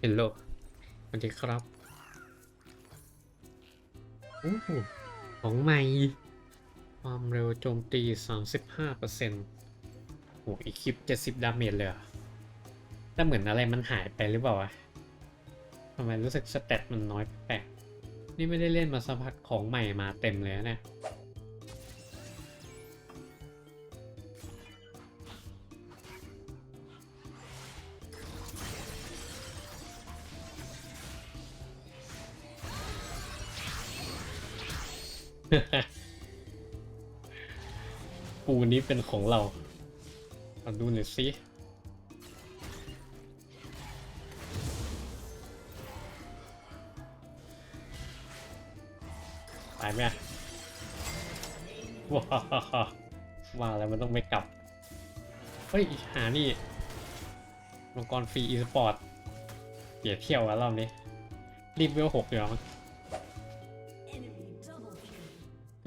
เฮลโลสวัสดีครับโอ้โหของใหม่ ความเร็วโจมตี 35%โอ้อีกคลิป 70 ดาเมจเลยเหรอแต่เหมือนอะไรมันหายไปหรือเปล่าวะทำไมรู้สึกสเตตมันน้อยแปลกๆนี่ไม่ได้เล่นมาสักพักของใหม่มาเต็มเลยนะ ปูนี้เป็นของเรามาดูหน่อยสิตายไหมว้าวว่าแล้วมันต้องไม่กลับ เฮ้ย หานี่มังกรฟรีอีสปอร์ตเดี๋ยวเที่ยวแล้วรอบนี้ รีบเวลหกเดี๋ยวมั้ง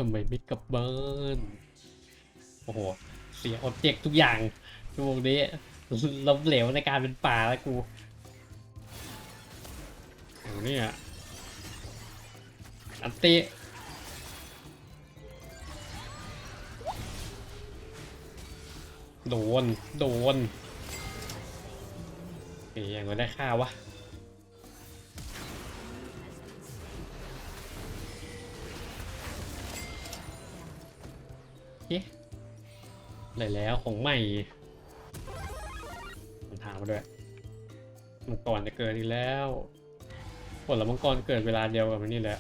ำไมไม่กลับบ้าน โอ้โห เสียออบเจกต์ทุกอย่างชั่วโมงนี้ล้มเหลวในการเป็นป่าแล้วกูเอาเนี่ยอันติโดน โดนเอ้ยยังไม่ได้ค่าวะ เอ๊ะอะไรแล้วของใหม่มันถามมาด้วยมังกรจะเกิดอีกแล้วผลละมังกรเกิดเวลาเดียวกับมันนี่แหละ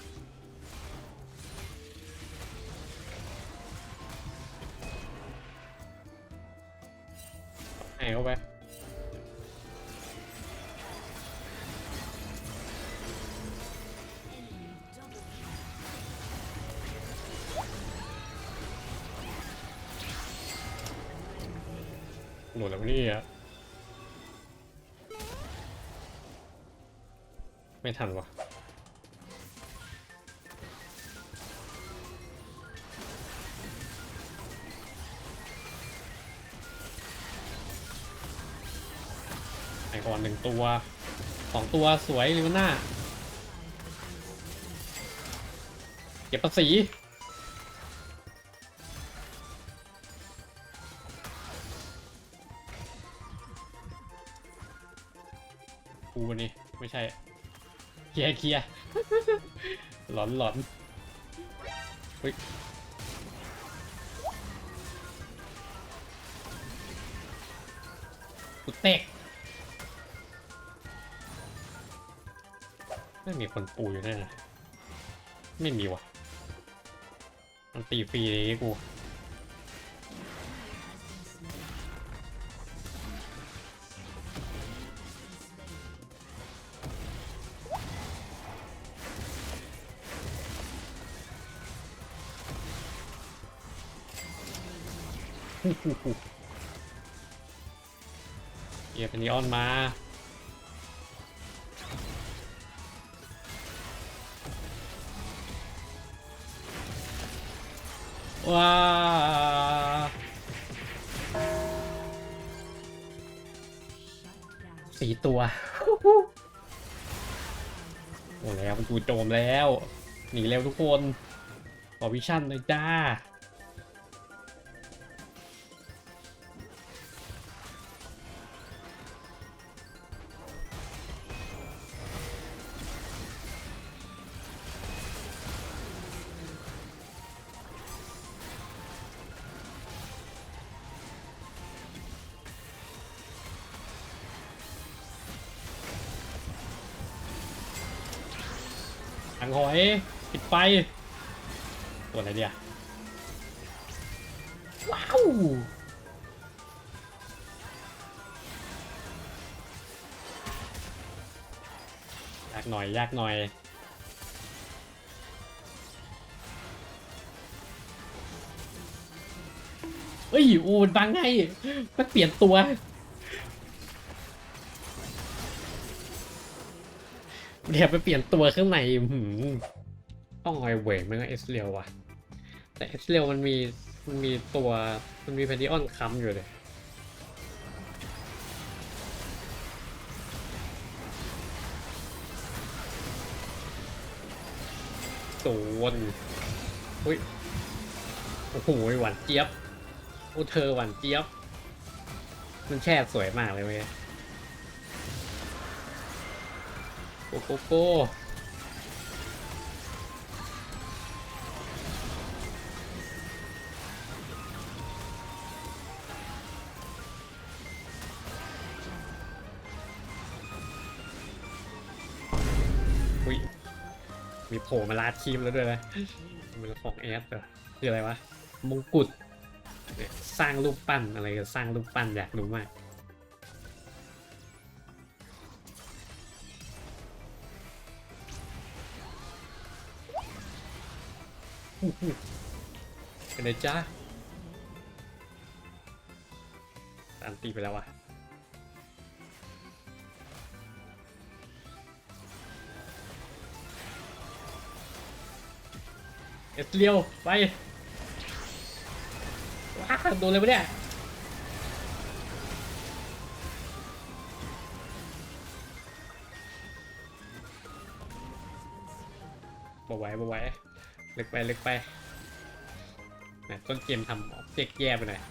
หมดแล้วนี่อะไม่ทันวะไอก่อนหนึ่งตัวสองตัวสวยลิมันน่าเก็บภาษี กูนี่ไม่ใช่เคลียร์เคลียร์หลอนหลอนเฮ้ยกูเตะไม่มีคนปูอยู่แน่นะไม่มีว่ะ มันตีฟรีเลยกู เกียร์เป็นนีออนมาว้าสี่ตัว โอ้แล้วมันจูโจมแล้ว หนีเร็วทุกคนขอวิชั่นเลยจ้า ถังหอยปิดไฟตัวอะไรเดียว้าวยากหน่อยยากหน่อยเอ้ยอูมันบังไงมันเปลี่ยนตัว เดี๋ยวไปเปลี่ยนตัวข้างในต้องไอเวกไม่ก็เอสเรียวว่ะ แต่เอสเรียวมันมีมันมีตัวมันมีแพนดิออนคัมอยู่เลยโซนอุ้ย โอ้โหหวานเจี๊ยบโอ้เธอหวานเจี๊ยบ มันแช่สวยมากเลยไหม โกโกโกอุ้ยมีโผล่มาลาดคีมแล้วด้วยนะมันของแอสเหรอคืออะไรวะมงกุฎสร้างรูปปั้นอะไรกันสร้างรูปปั้นอยากรู้มาก เป็นไงจ้าตามตีไปแล้ววะเอสเลียว ไป ว้าโดนเลยวะเนี่ยบ่ไหวบ่ไหว เล็กไปเล็กไปแหม่ต้นเกมทำออบเจกต์แย่ไปหน่อย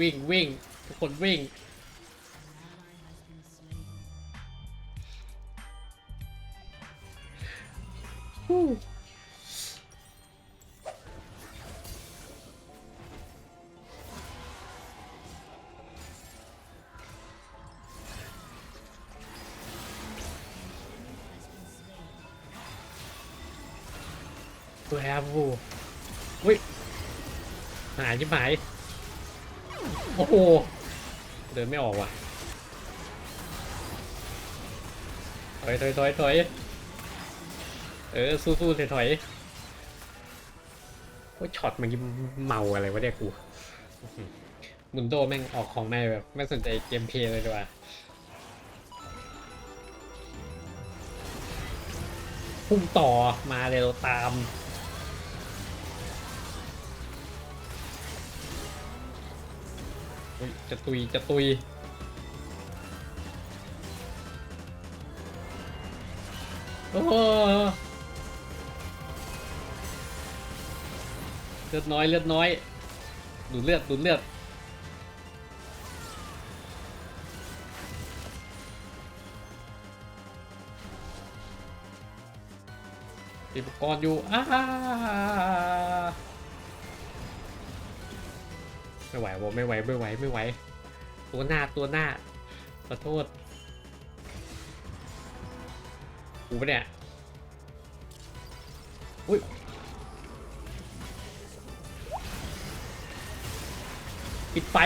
วิ่งวิ่งทุกคนวิ่ง ตัวแอปวูวิหายจิบหาย โอ้โห เดินไม่ออกว่ะ ถอยถอยถอยถอยเออ สู้ๆถอยถอยโอ้ยช็อตเมันเมาอะไรวะเนี่ยกูมุนโดแม่งออกของในแบบ ไม่สนใจเกมเพลย์เลยดีกว่าพุ่งต่อมาเร็วตาม อุ๊ยจะตุยจะตุยโอ้โหเลือดน้อยเลือดน้อย ดูดเลือดดูดเลือดอุปกรณ์อยู่อ้า ไม่ไหววะไม่ไหวไม่ไหวไม่ไหว ตัวหน้าตัวหน้าขอโทษกูปะเนี่ยอุ้ยปิดไฟ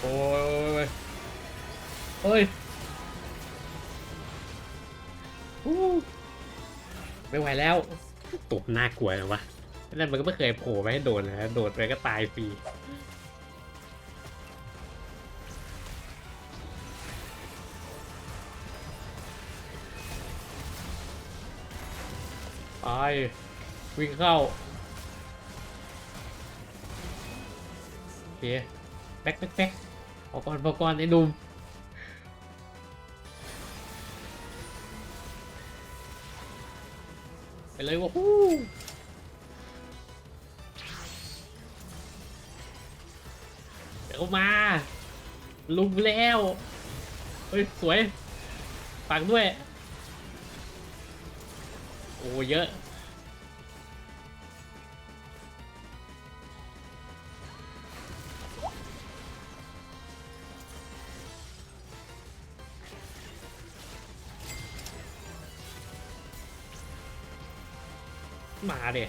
โอ้ยเฮ้ยไม่ไหวแล้ว ตุ่มน่ากลัวนะวะนั่นมันก็ไม่เคยโผล่ไปให้โดนนะโดดไปก็ตายฟรีไปวิ่งเข้าโอเคแป๊กแป๊กแป๊กออกก่อนออกก่อนไอ้นุ่ม ไปเลยว่าฮู้เดี๋ยวมา ลุงแล้ว เฮ้ย สวยฟังด้วย โอ้เยอะ มาเด็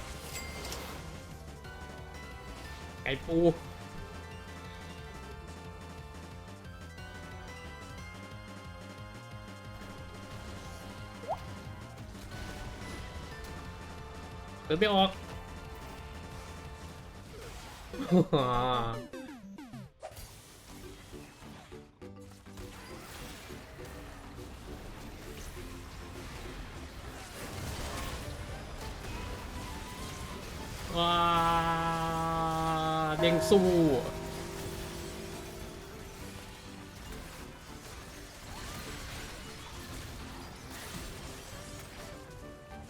ไก่ปูเดินไม่ออก ว้าเด้งสู้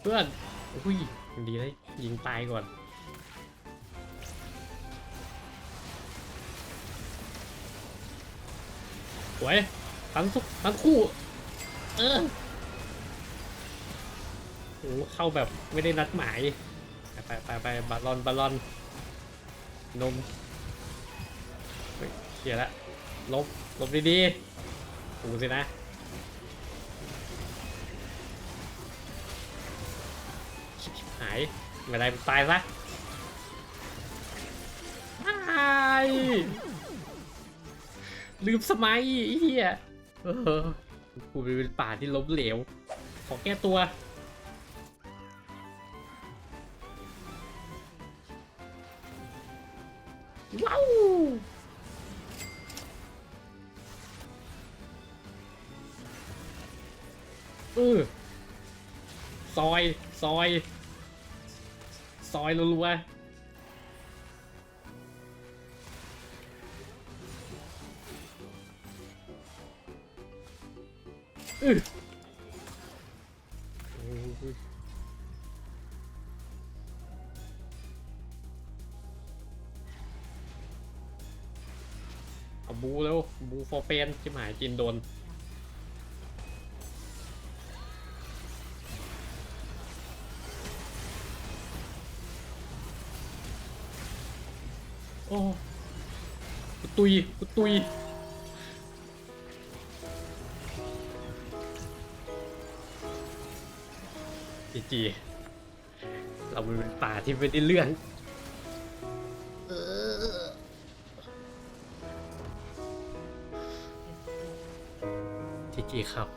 เพื่อนอุ้ยดีเลยยิงตายก่อนสวยทั้งทุกทั้งคู่ เออโอ้เข้าแบบไม่ได้นัดหมาย ไปไปไปไปบาลอนบาลอนนมเฮ้ยเขียละลบลบดีๆถูสินะหายไม่ได้ตายซะตายลืมสมัยไอ้เฮียเออกูเป็นป่าที่ล้มเหลว ขอแก้ตัว เออซอย ซอย ซอยรัวๆอือเอาบูแล้วบูฟอร์เปนที่หมายจินโดน อ้กูตุยกูตุยจีจีเราเป็นป่าที่ไม่ได้เรื่องเออจีจีครับ